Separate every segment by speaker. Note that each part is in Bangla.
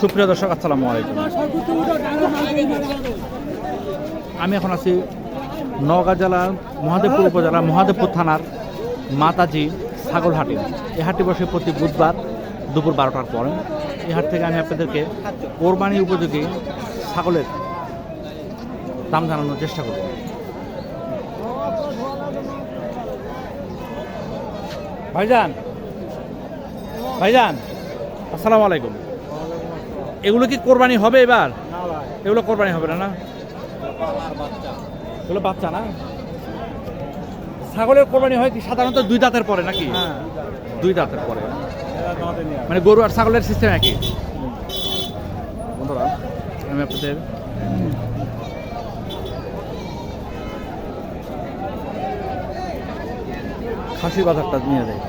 Speaker 1: সুপ্রিয় দর্শক, আসসালামু আলাইকুম। আমি এখন আছি নওগাঁ জেলার মহাদেবপুর উপজেলার মহাদেবপুর থানার মাতাজি ছাগলহাটি। এই হাটটি বসে প্রতি বুধবার দুপুর বারোটার পরে। এই হাট থেকে আমি আপনাদেরকে কোরবানি উপযোগী ছাগলের দাম জানানোর চেষ্টা করব। ভাইজান ভাইজান আসসালামু আলাইকুম। এগুলো কি কোরবানি হবে এবার? এগুলো কোরবানি হবে না না? এগুলো বাচ্চা না? ছাগলের কোরবানি হয় কি সাধারণত দুই দাঁতের পরে নাকি? দুই দাঁতের পরে। মানে গরু আর ছাগলের সিস্টেম একই? আমি আপনাদের খাসি বাজারটা নিয়ে যাই।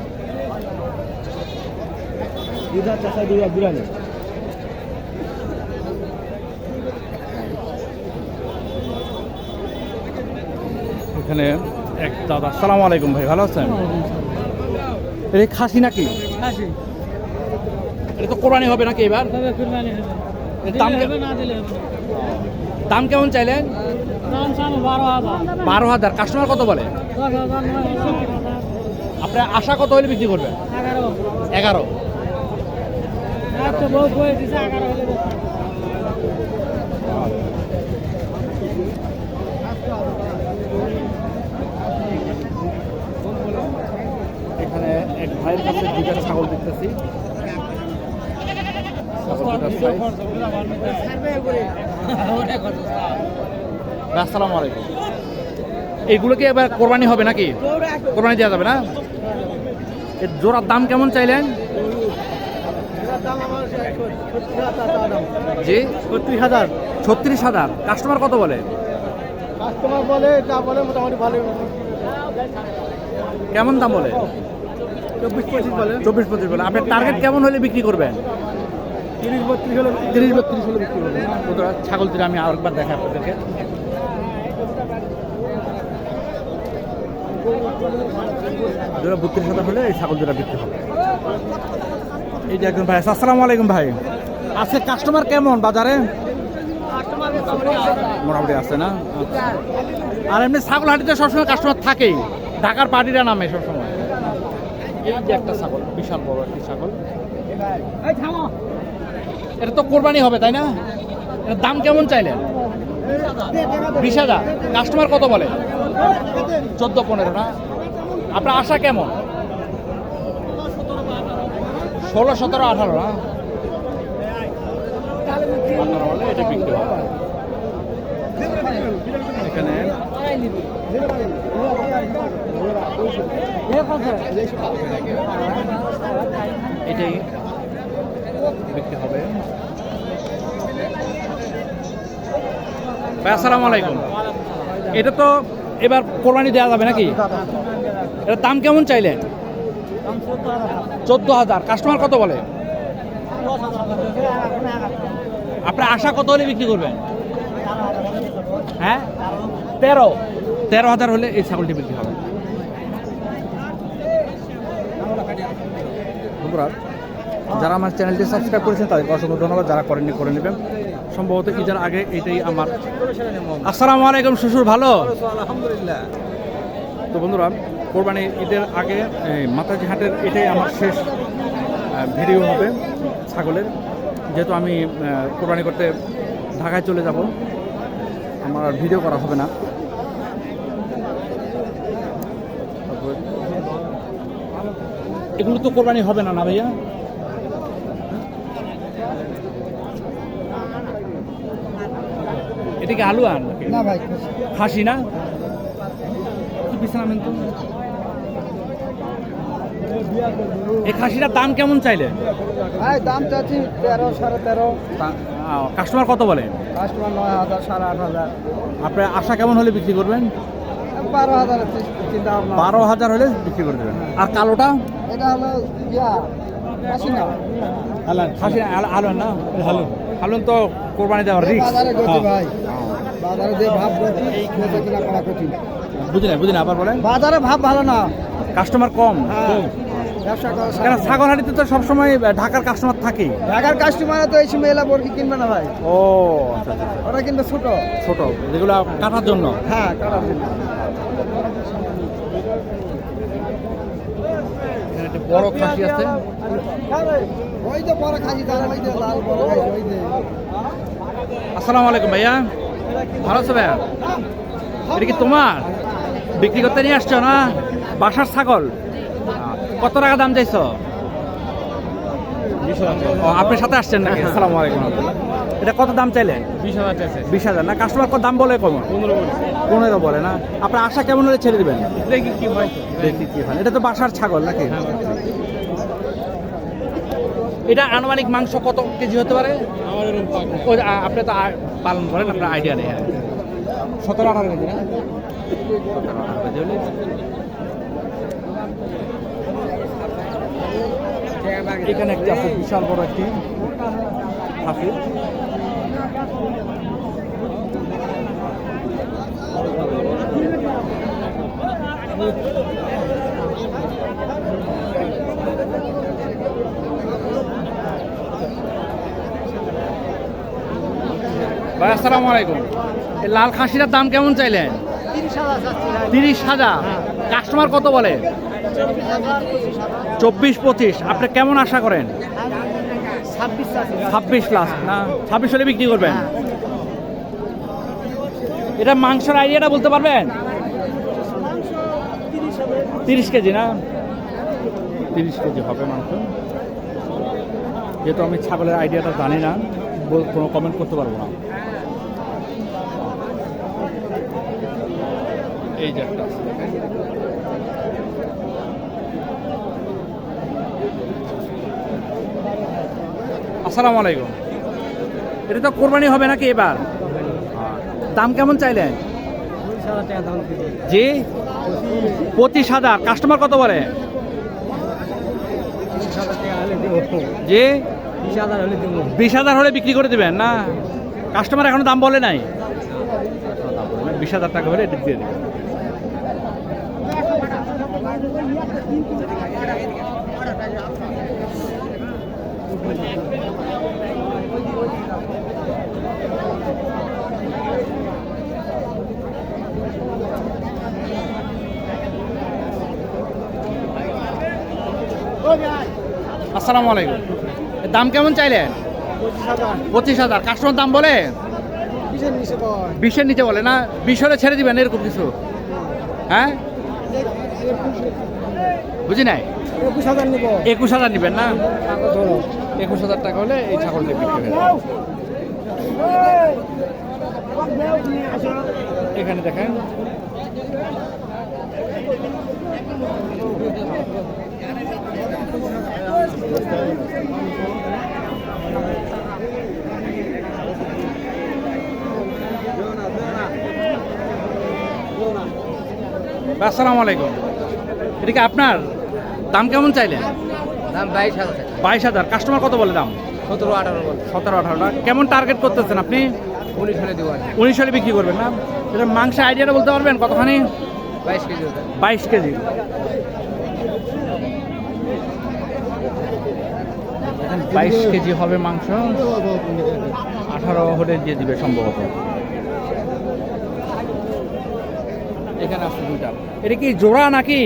Speaker 1: এখানে এক দাদা সালাম আলাইকুম ভাই ভালো আছেন? এই খাসি নাকি? এটা তো কোরবানি হবে নাকি এবার?
Speaker 2: কুরবানি হবে।
Speaker 1: দাম। দাম কেমন চাইলেন
Speaker 2: বারো হাজার
Speaker 1: কাস্টমার কত বলে আপনার আশা কত হলে বিক্রি করবেন
Speaker 2: এগারো।
Speaker 1: এখানে এক ভাইয়ের কাছে দুইটা ছাগল দেখতেছি ছাগল দুটার size। ভাই, আসসালামু আলাইকুম। এইগুলো কি এবার কোরবানি হবে নাকি? কোরবানি দেওয়া যাবে না? এর জোড়ার দাম কেমন চাইলেন? জি?
Speaker 2: ছত্রিশ হাজার।
Speaker 1: ছত্রিশ হাজার কাস্টমার কত বলে?
Speaker 2: কাস্টমার বলে যা বলে মোটামুটি ভালো
Speaker 1: কেমন দাম বলে?
Speaker 2: চব্বিশ পঁচিশ বলে।
Speaker 1: চব্বিশ পঁচিশ বলে। আপনার টার্গেট কেমন হলে বিক্রি করবেন?
Speaker 2: তিরিশ বত্রিশ হলে তিরিশ বত্রিশ হলে বিক্রি করবে
Speaker 1: বন্ধুরা, ছাগল তুলে আমি আরেকবার দেখাই আপনাদেরকে। দুটা বত্রিশ হাজার হলে এই ছাগল দুটা বিক্রি হবে। এই যে একজন ভাই। আসসালামু আলাইকুম ভাই। আছে কাস্টমার কেমন বাজারে? মোটামুটি আছে। না। আর এমনি ছাগল হাটিতে সবসময় কাস্টমার থাকেই। ঢাকার পার্টিরা নামে সবসময়। এই যে একটা ছাগল বিশাল বড় একটি ছাগল। এটা তো কোরবানি হবে, তাই না? এটার দাম কেমন চাইলেন? বিশ হাজার। কাস্টমার কত বলে? চোদ্দ, পনেরো, না? আপনার আশা কেমন? ষোলো, সতেরো, আঠারো, না? এটা এটাই। বিক্রি হবে? ভাই, আসসালামু আলাইকুম। এটা তো এবার কোরবানি দেওয়া যাবে নাকি? এটার দাম কেমন চাইলেন? চোদ্দ হাজার। কাস্টমার কত বলে? আপনার আশা কত হলে বিক্রি করবেন? হ্যাঁ? তেরো। তেরো হাজার হলে এই ছাগলটি বিক্রি হবে। যারা আমার চ্যানেলটি সাবস্ক্রাইব করেছেন, তাদেরকে অসংখ্য ধন্যবাদ। যারা করেননি, করে নেবেন। সম্ভবত ঈদের আগে এটাই আমার আসসালামু আলাইকুম, শ্বশুর, ভালো?
Speaker 2: আলহামদুলিল্লাহ
Speaker 1: তো বন্ধুরা কোরবানি ঈদের আগে মাতাজি হাটের এটাই আমার শেষ ভিডিও হবে ছাগলের। যেহেতু আমি কোরবানি করতে ঢাকায় চলে যাব, আমার ভিডিও করা হবে না। এগুলো তো কোরবানি হবে না না ভাইয়া? এটা কি আলু আন?
Speaker 2: না ভাই।
Speaker 1: খাসি না? বিশ্রামেন তো? এই খাসিটার দাম কেমন চাইলে?
Speaker 2: ভাই দাম চাচ্ছি তেরো সাড়ে তেরো।
Speaker 1: কাস্টমার কত বলে?
Speaker 2: কাস্টমার নয় হাজার সাড়ে আট হাজার।
Speaker 1: আপনার আশা কেমন হলে বিক্রি করবেন?
Speaker 2: বারো হাজার চিন্তা ভাবনা
Speaker 1: বারো হাজার হলে বিক্রি করে দেবেন। আর কালোটা?
Speaker 2: এটা হলো ইয়া আসি না।
Speaker 1: খাসি না, আল- না? হালুন হালুন তো কোরবানি দেওয়ার রিস্ক
Speaker 3: বাজারে যে ভাব গতি বেচা কিনা করা কঠিন।
Speaker 1: বুঝি না বুঝি না আবার বলেন।
Speaker 3: বাজারে ভাব ভালো না।
Speaker 1: কাস্টমার কম
Speaker 3: হ্যাঁ। ব্যবসা করা
Speaker 1: তো সবসময় ঢাকার কাস্টমার থাকে।
Speaker 3: ঢাকার কাস্টমার তো এই সময় এলা বর্গি কিনবে না ভাই।
Speaker 1: ও আচ্ছা আচ্ছা, আচ্ছা।
Speaker 3: ওরা কিন্তু ছোট।
Speaker 1: ছোট যেগুলো কাটার জন্য।
Speaker 3: হ্যাঁ কাটার জন্য।
Speaker 1: বড় খাসি আছে।
Speaker 3: ওই যে বড় খাসি তার ওই যে লাল বড় ওই যে।
Speaker 1: আসসালামু আলাইকুম ভাইয়া। ভালো আছো ভাইয়া? এটা কি তোমার? বিক্রি করতে নিয়ে আসছো না? বাসার ছাগল? কত টাকা দাম চাইছো? ও, আপনার সাথে আসছেন নাকি? আসসালামু আলাইকুম। এটা কত দাম চাইলে?
Speaker 2: বিশ হাজার
Speaker 1: বিশ হাজার। না কাস্টমার কত দাম বলে কম?
Speaker 2: পনেরো
Speaker 1: পনেরো বলে না? আপনার আশা কেমন হলে ছেড়ে দিবেন?
Speaker 2: দেখি কি হয়।
Speaker 1: দেখি কি হয়। এটা তো বাসার ছাগল নাকি? এটা আনুমানিক মাংস কত কেজি হতে পারে। ওই আপনি তো পালন করেন আপনার আইডিয়া নেই হ্যাঁ। সতেরো আঠারো কেজি না? সতেরো আঠারো কেজি হলে এখানে একটি আছে বিশাল বড় একটি। হাসি ভাই, আসসালামু আলাইকুম। লাল খাসিটার দাম কেমন চাইলেন? তিরিশ হাজার। কাস্টমার কত বলে? চব্বিশ পঁচিশ। আপনি কেমন আশা করেন? ছাব্বিশ লাখ না, ছাব্বিশ হলে বিক্রি করবেন। এটা মাংসের আইডিয়াটা বলতে পারবেন? তিরিশ কেজি না? তিরিশ কেজি হবে মাংস। যেহেতু আমি ছাগলের আইডিয়াটা জানি না কোনো কমেন্ট করতে পারব না। এই যে। আসসালামু আলাইকুম। এটা তো কোরবানি হবে নাকি এবার? দাম কেমন চাইলেন? জি? পঁচিশ হাজার। কাস্টমার কত বলে? জি?
Speaker 3: বিশ হাজার হলে
Speaker 1: বিক্রি করে দেবেন না? কাস্টমার এখনও দাম বলে নাই? বিশ হাজার টাকা হলে দিয়ে দেবেন। আসসালামু আলাইকুম। দাম কেমন চাইলেন
Speaker 3: পঁচিশ হাজার।
Speaker 1: কাস্টমার দাম বলে?
Speaker 3: বিশের নিচে
Speaker 1: বলে না? বিশ হলে ছেড়ে দিবেন এরকম কিছু? হ্যাঁ? বুঝি নাই?
Speaker 3: একুশ হাজার
Speaker 1: নেবেন না? একুশ হাজার টাকা হলে এই ছাগলটা বিক্রি হয়ে এখানে দেখেন। আসসালামু আলাইকুম। এটা কি আপনার? দাম কেমন চাইলেন?
Speaker 3: দাম বাইশ হাজার
Speaker 1: বাইশ হাজার। কাস্টমার কত বলে দাম?
Speaker 3: সতেরো আঠারো বল।
Speaker 1: সতেরো আঠারোটা কেমন টার্গেট করতেছেন আপনি?
Speaker 3: উনিশ হলে দেবো
Speaker 1: উনিশ হলে বিক্রি করবেন না? এটা মাংস আইডিয়াটা বলতে পারবেন? কতখানি?
Speaker 3: বাইশ কেজি
Speaker 1: বাইশ কেজি। বাইশ কেজি হবে মাংস। আঠারো হলে দিয়ে দিবে সম্ভবত। এখানে আছে দুইটা। এটা কি জোড়া নাকি?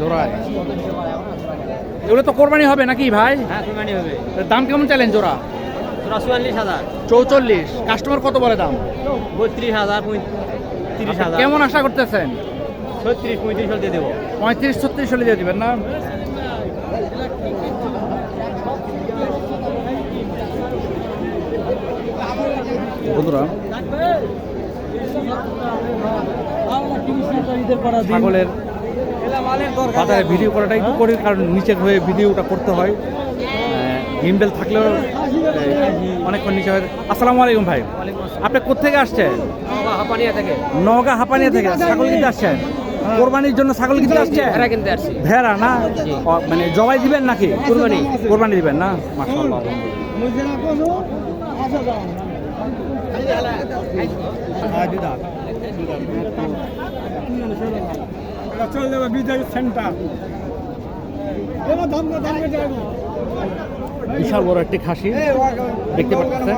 Speaker 1: জোড়া। এগুলো তো কোরবানি হবে নাকি ভাই?
Speaker 3: হ্যাঁ কুরবানি হবে।
Speaker 1: দাম কেমন চাইলেন জোড়া?
Speaker 3: তোরা চুয়াল্লিশ হাজার।
Speaker 1: চৌচল্লিশ। কাস্টমার কত বলে দাম?
Speaker 3: বত্রিশ হাজার তিরিশ হাজার।
Speaker 1: কেমন আশা করতেছেন?
Speaker 3: ছত্রিশ পঁয়ত্রিশ হলে দিয়ে দেবো।
Speaker 1: পঁয়ত্রিশ ছত্রিশ হলে দিয়ে দিবেন না? বন্ধুরা ছাগলের বাজারে ভিডিও করাটা একটু করি কারণ নিচের হয়ে ভিডিওটা করতে হয়। গিমবেল থাকলেও অনেকক্ষণ নিচে হয় আসসালামু আলাইকুম ভাই। আপনি কোথেকে আসছেন? নওগাঁ হাঁপানিয়া থেকে। ছাগল কিনতে আসছেন? কোরবানির জন্য ছাগল কিনতে আসছে
Speaker 3: ভেড়া কিনতে আসছি।
Speaker 1: ভেড়া না? মানে জবাই দিবেন নাকি?
Speaker 3: কুরবানি।
Speaker 1: কোরবানি দিবেন না? মাশাআল্লাহ।
Speaker 2: চলে যাবে বিজয় সেন্টার।
Speaker 1: বিশাল বড় একটি খাসি। দেখতে পাচ্ছেন?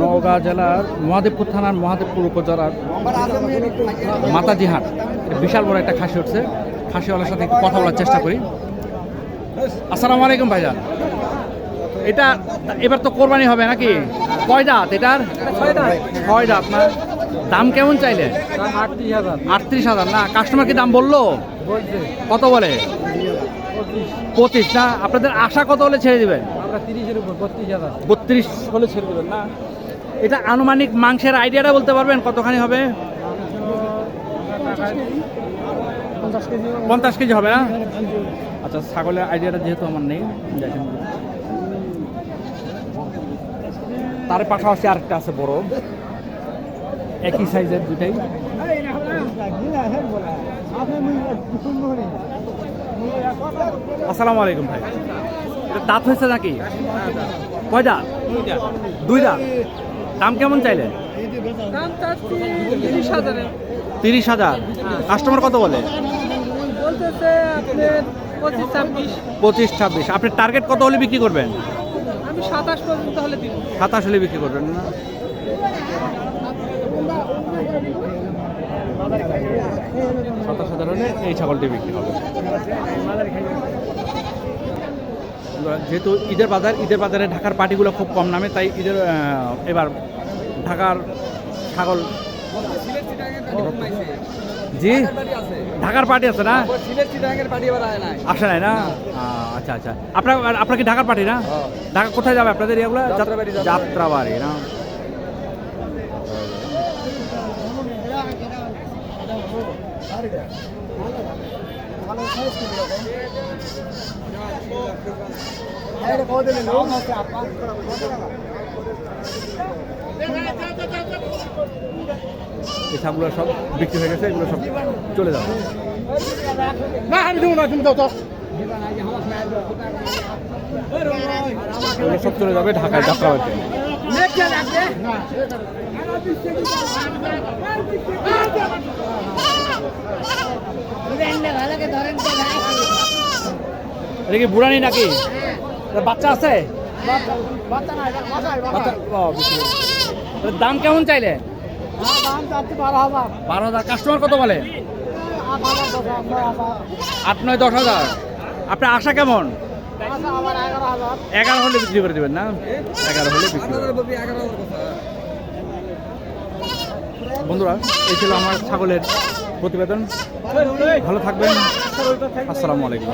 Speaker 1: নওগাঁ জেলার মহাদেবপুর থানার মহাদেবপুর উপজেলার মাতাজি হাট এটা বিশাল বড় একটা খাসি উঠছে খাসিওয়ালার সাথে একটু কথা বলার চেষ্টা করি। আসসালামু আলাইকুম ভাইজান। এটা এবার তো কোরবানি হবে নাকি? কয় দাঁত এটার? ছয় দাঁত না? দাম কেমন চাইলে
Speaker 2: আটত্রিশ হাজার।
Speaker 1: না কাস্টমার কি দাম বলল? কত বলে? পঁচিশ। না আপনাদের আশা কত হলে ছেড়ে দেবেন?
Speaker 2: বত্রিশ
Speaker 1: হলে ছেড়ে দেবেন না? এটা আনুমানিক মাংসের আইডিয়াটা বলতে পারবেন কতখানি হবে?
Speaker 2: পঞ্চাশ কেজি
Speaker 1: হবে না? আচ্ছা ছাগলের আইডিয়াটা যেহেতু আমার নেই তার পাশাপাশি আরেকটা আছে বড়। একই সাইজের দুটাই। আসসালামু আলাইকুম ভাই। দাঁত হয়েছে নাকি? কয় দাঁত দুই দাঁত দাম কেমন চাইলে
Speaker 2: তিরিশ হাজারে।
Speaker 1: তিরিশ হাজার কাস্টমার কত বলে?
Speaker 2: পঁচিশ ছাব্বিশ।
Speaker 1: আপনি টার্গেট কত হলে বিক্রি করবেন?
Speaker 2: সাতাশ হলে
Speaker 1: সাতাশ হলে বিক্রি করবেন না। হলে এই ছাগলটি বিক্রি হবে। যেহেতু ঈদের বাজার ঈদের বাজারে ঢাকার পার্টিগুলো খুব কম নামে তাই ঈদের এবার ঢাকার ছাগল জি? ঢাকার পার্টি আছে না? আসে নাই না? আচ্ছা আচ্ছা। আপনার আপনার কি ঢাকার পার্টি না? ঢাকা কোথায় যাবে আপনাদের এগুলো।
Speaker 3: যাত্রাবাড়ি
Speaker 1: না? এই ছাগলগুলো সব বিক্রি হয়ে গেছে এগুলো সব চলে যাবে।
Speaker 2: না আমি দেবো না তুমি দাও তো
Speaker 1: এগুলো সব চলে যাবে ঢাকায় যাত্রাবাড়িতে কি বুড়ানি নাকি? বাচ্চা আছে? দাম কেমন চাইলে?
Speaker 2: বারো হাজার।
Speaker 1: কাস্টমার কত বলে?
Speaker 2: আট নয়,
Speaker 1: দশ হাজার। আপনার আশা কেমন?
Speaker 2: এগারো
Speaker 1: হলে বিক্রি করে দেবেন না? এগারো হলে বিক্রি বন্ধুরা, এই ছিল আমার ছাগলের প্রতিবেদন। ভালো থাকবেন। আসসালামু আলাইকুম।